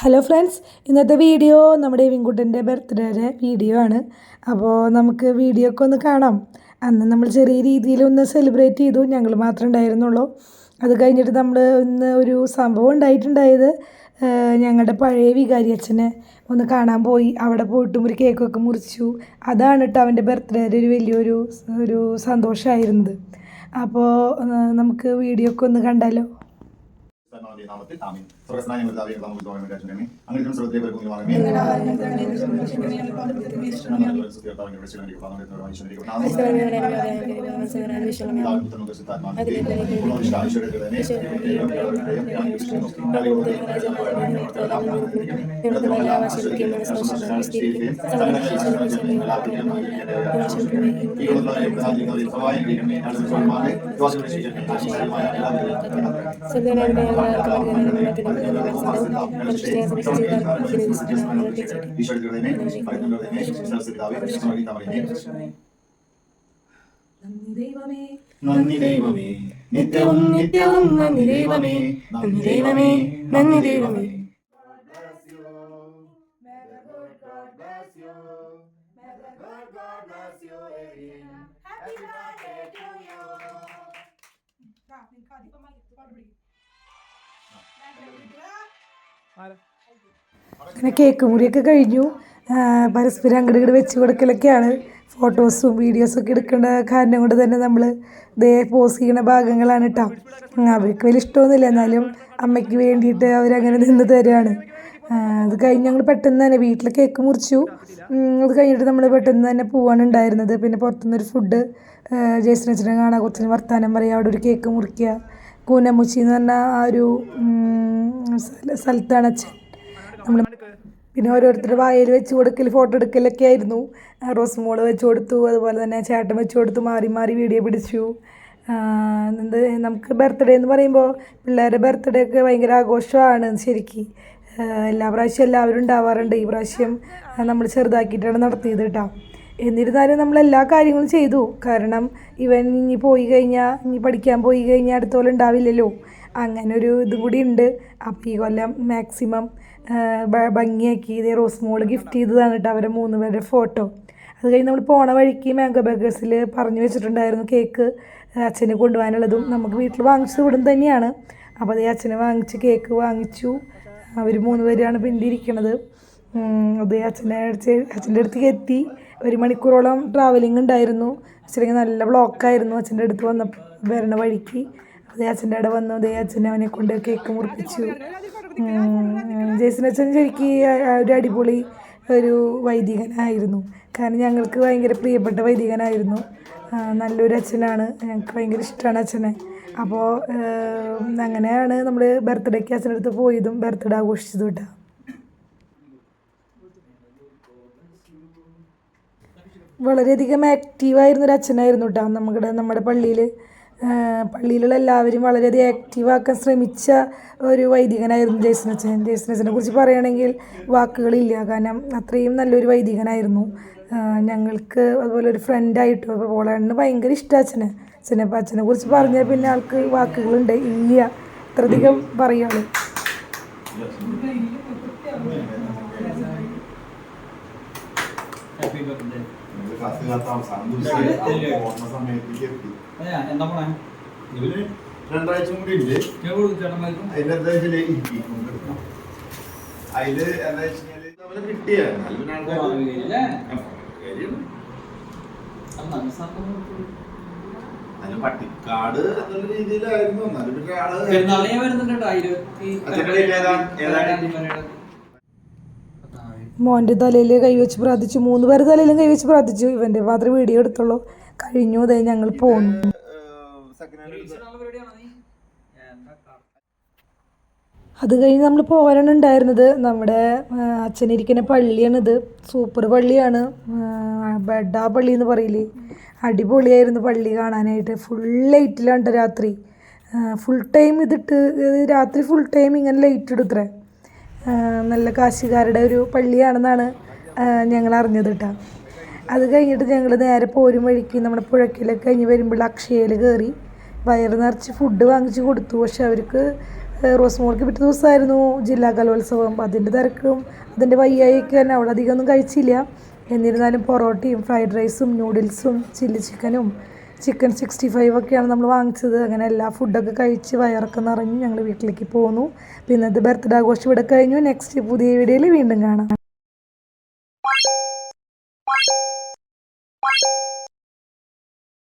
Hello friends ഇന്നത്തെ video നമ്മുടെ വിൻകുട്ടന്റെ ബർത്ത്ഡേയുടെ video ആണ്. അപ്പോൾ നമുക്ക് വീഡിയോ ഒക്കെ ഒന്ന് കാണാം. അന്ന് നമ്മൾ ചെറിയ രീതിയിൽ ഒന്ന് സെലിബ്രേറ്റ് ചെയ്തു. ഞങ്ങൾ മാത്രമേ ഉണ്ടായിരുന്നുള്ളൂ. അത് കഴിഞ്ഞിട്ട് നമ്മൾ ഇന്ന് ഒരു സംഭവം ഉണ്ടായിട്ടുണ്ടായത്. ഞങ്ങളുടെ പഴയ വികാരി അച്ഛനെ ഒന്ന് കാണാൻ പോയി. അവിടെ പോയിട്ടും ഒരു കേക്കൊക്കെ മുറിച്ചു. അതാണ് കേട്ടോ അവന്റെ ബർത്ത്ഡേയുടെ ഒരു വലിയൊരു ഒരു സന്തോഷമായിരുന്നത്. അപ്പോൾ നമുക്ക് വീഡിയോ ഒക്കെ ഒന്ന് കണ്ടാലോ. പിതാവേ, കർത്താവ് നമുക്ക് തോന്നുന്ന ചെയ്യണമേ. അങ്ങയുടെ സ്വർഗത്തിലെ പരിപൂർണ വാങ്ങമേ. ഞങ്ങളുടെ നന്ദി ദൈവമേ നിത്യവും നിത്യവും നന്ദി ദൈവമേ നന്ദി ദൈവമേ നന്ദി ദൈവമേ അങ്ങനെ കേക്ക് മുറിയൊക്കെ കഴിഞ്ഞു. പരസ്പരം അങ്ങോട്ട് ഇങ്ങോട്ട് വെച്ച് കൊടുക്കലൊക്കെയാണ്. ഫോട്ടോസും വീഡിയോസും ഒക്കെ എടുക്കേണ്ട കാരണം കൊണ്ട് തന്നെ നമ്മൾ ദേ പോസ് ചെയ്യുന്ന ഭാഗങ്ങളാണ് കേട്ടോ അവർക്ക് വലിയ ഇഷ്ടമൊന്നുമില്ല. എന്നാലും അമ്മയ്ക്ക് വേണ്ടിയിട്ട് അവരങ്ങനെ നിന്ന് തരികയാണ് അത് കഴിഞ്ഞ് ഞങ്ങൾ പെട്ടെന്ന് തന്നെ വീട്ടിൽ കേക്ക് മുറിച്ചു. അത് കഴിഞ്ഞിട്ട് നമ്മൾ പെട്ടെന്ന് തന്നെ പോവാണ് ഉണ്ടായിരുന്നത്. പിന്നെ പുറത്തുനിന്നൊരു ഫുഡ് ജയസ്നച്ചനെ കാണാൻ കുറച്ച് വർത്താനം പറയുക അവിടെ ഒരു കേക്ക് മുറിക്കുക കൂനമുച്ചി എന്ന് പറഞ്ഞ ആ ഒരു സ്ഥലത്താണ് അച്ഛൻ. നമ്മൾ പിന്നെ ഓരോരുത്തരുടെ വായിൽ വെച്ച് കൊടുക്കൽ ഫോട്ടോ എടുക്കലൊക്കെ ആയിരുന്നു. റോസ് മോൾ വെച്ച് കൊടുത്തു അതുപോലെ തന്നെ ചേട്ടൻ വെച്ച് കൊടുത്തു മാറി മാറി വീഡിയോ പിടിച്ചു. എന്ത് നമുക്ക് ബർത്ത്ഡേ എന്ന് പറയുമ്പോൾ പിള്ളേരുടെ ബർത്ത്ഡേ ഒക്കെ ഭയങ്കര ആഘോഷമാണ് ശരിക്കും. എല്ലാ പ്രാവശ്യം എല്ലാവരും ഉണ്ടാവാറുണ്ട്. ഈ പ്രാവശ്യം നമ്മൾ ചെറുതാക്കിയിട്ടാണ് നടത്തിയത് കേട്ടോ. എന്നിരുന്നാലും നമ്മൾ എല്ലാ കാര്യങ്ങളും ചെയ്തു. കാരണം ഇവൻ ഇനി പോയി കഴിഞ്ഞാൽ ഇനി പഠിക്കാൻ പോയി കഴിഞ്ഞാൽ അടുത്ത ഉണ്ടാവില്ലല്ലോ. അങ്ങനെ ഒരു ഇതും കൂടി ഉണ്ട്. അപ്പോൾ ഈ കൊല്ലം മാക്സിമം ഭംഗിയാക്കി ഇതേ റോസ് മോൾ ഗിഫ്റ്റ് ചെയ്തതാണ് കേട്ടോ അവരെ മൂന്ന് പേരുടെ ഫോട്ടോ. അത് കഴിഞ്ഞ് നമ്മൾ പോണ വഴിക്ക് മാംഗോ ബേക്കേഴ്സിൽ പറഞ്ഞു വെച്ചിട്ടുണ്ടായിരുന്നു കേക്ക് അച്ഛന് കൊണ്ടുപോകാനുള്ളതും നമുക്ക് വീട്ടിൽ വാങ്ങിച്ചത് ഇവിടെ തന്നെയാണ്. അപ്പോൾ അതേ അച്ഛനെ വാങ്ങിച്ച് കേക്ക് വാങ്ങിച്ചു. അവർ മൂന്ന് പേരാണ് പിന്തിരിക്കണത്. അതേ അച്ഛനെ അച്ഛന്റെ അടുത്തേക്ക് എത്തി. ഒരു മണിക്കൂറോളം ട്രാവലിംഗ് ഉണ്ടായിരുന്നു. അച്ഛനെങ്കിൽ നല്ല ബ്ലോക്കായിരുന്നു അച്ഛന്റെ അടുത്ത് വന്നപ്പോൾ വരണ വഴിക്ക്. അതേ അച്ഛന്റെ അവിടെ വന്നു അതേ അച്ഛനെ അവനെ കൊണ്ട് കേക്ക് മുറിപ്പിച്ചു. ജേസൻ അച്ഛൻ ശരിക്കും ഒരു അടിപൊളി ഒരു വൈദികനായിരുന്നു. കാരണം ഞങ്ങൾക്ക് ഭയങ്കര പ്രിയപ്പെട്ട വൈദികനായിരുന്നു. നല്ലൊരു അച്ഛനാണ്. ഞങ്ങൾക്ക് ഭയങ്കര ഇഷ്ടമാണ് അച്ഛനെ. അപ്പോൾ അങ്ങനെയാണ് നമ്മൾ ബർത്ത്ഡേക്ക് അച്ഛന്റെ അടുത്ത് പോയതും ബർത്ത്ഡേ ആഘോഷിച്ചതും കേട്ടോ വളരെയധികം ആക്റ്റീവായിരുന്ന ഒരു അച്ഛനായിരുന്നു കേട്ടോ നമ്മുടെ നമ്മുടെ പള്ളിയിൽ പള്ളിയിലുള്ള എല്ലാവരും വളരെയധികം ആക്റ്റീവാക്കാൻ ശ്രമിച്ച ഒരു വൈദികനായിരുന്നു ജേസൻ അച്ഛനെ കുറിച്ച് പറയുകയാണെങ്കിൽ വാക്കുകളില്ല. കാരണം അത്രയും നല്ലൊരു വൈദികനായിരുന്നു. ഞങ്ങൾക്ക് അതുപോലെ ഒരു ഫ്രണ്ടായിട്ട് പോളാണ് ഭയങ്കര ഇഷ്ടം അച്ഛന്. അച്ഛനെ അപ്പം അച്ഛനെ കുറിച്ച് പറഞ്ഞാൽ പിന്നെ ആൾക്ക് വാക്കുകളുണ്ട്. ഇല്ല. അത്രയധികം പറയുള്ളൂ Happy ബർത്ത്ഡേ അവസാനം ഓർമ്മ സമയത്തേക്ക് എത്തി. രണ്ടാഴ്ച കൂടി ഉണ്ട്. അതിന്റെ എന്താ വെച്ചാൽ. അതിൽ എന്താ വെച്ചാൽ കിട്ടിയ. അതിന് പട്ടിക്കാട് എന്നുള്ള രീതിയിലായിരുന്നു. എന്നാലും പിന്നെ ആൾ വരുന്നുണ്ട് കേട്ടോ മോന്റെ തലയിൽ കൈവച്ച് പ്രാർത്ഥിച്ചു. മൂന്ന് പേര് തലയിലും കൈവച്ച് പ്രാർത്ഥിച്ചു. ഇവന്റെ മാത്രമേ വീഡിയോ എടുത്തുള്ളൂ. കഴിഞ്ഞു അതായത് ഞങ്ങൾ പോന്നു. അത് കഴിഞ്ഞ് നമ്മൾ പോകാനാണ് ഉണ്ടായിരുന്നത്. നമ്മുടെ അച്ഛനിരിക്കുന്ന പള്ളിയാണിത്. സൂപ്പർ പള്ളിയാണ്. ബെഡാ പള്ളി എന്ന് പറയില്ലേ? അടിപൊളിയായിരുന്നു പള്ളി കാണാനായിട്ട്. ഫുൾ ലൈറ്റിലാണ് രാത്രി. ഫുൾ ടൈം ഇതിട്ട് രാത്രി ഫുൾ ടൈം ഇങ്ങനെ ലൈറ്റ് ഇടുത്രേ നല്ല കാശുകാരുടെ ഒരു പള്ളിയാണെന്നാണ് ഞങ്ങൾ അറിഞ്ഞത് കേട്ടോ. അത് കഴിഞ്ഞിട്ട് ഞങ്ങൾ നേരെ പോരും വഴിക്ക് നമ്മുടെ പുഴക്കിലൊക്കെ കഴിഞ്ഞ് വരുമ്പോൾ അക്ഷയയിൽ കയറി വയറ് നിറച്ച് ഫുഡ് വാങ്ങിച്ച് കൊടുത്തു. പക്ഷെ അവർക്ക് ഏഹ് റോസ് മോൾക്ക് പിറ്റേ ദിവസമായിരുന്നു ജില്ലാ കലോത്സവം. അതിന്റെ തിരക്കും അതിന്റെ വയ്യായൊക്കെ തന്നെ. അവിടെ അധികമൊന്നും കഴിച്ചില്ല. എന്നിരുന്നാലും പൊറോട്ടയും ഫ്രൈഡ് റൈസും നൂഡിൽസും ചില്ലി ചിക്കനും ചിക്കൻ സിക്സ്റ്റി ഫൈവ് ഒക്കെയാണ് നമ്മൾ വാങ്ങിച്ചത്. അങ്ങനെ എല്ലാ ഫുഡൊക്കെ കഴിച്ച് വയറൊക്കെ നിറഞ്ഞ് ഞങ്ങൾ വീട്ടിലേക്ക് പോന്നു. പിന്നെ ഇത് ബർത്ത്ഡേ ആഘോഷം ഇവിടെ കഴിഞ്ഞു. നെക്സ്റ്റ് പുതിയ വീഡിയോയിൽ വീണ്ടും കാണാം.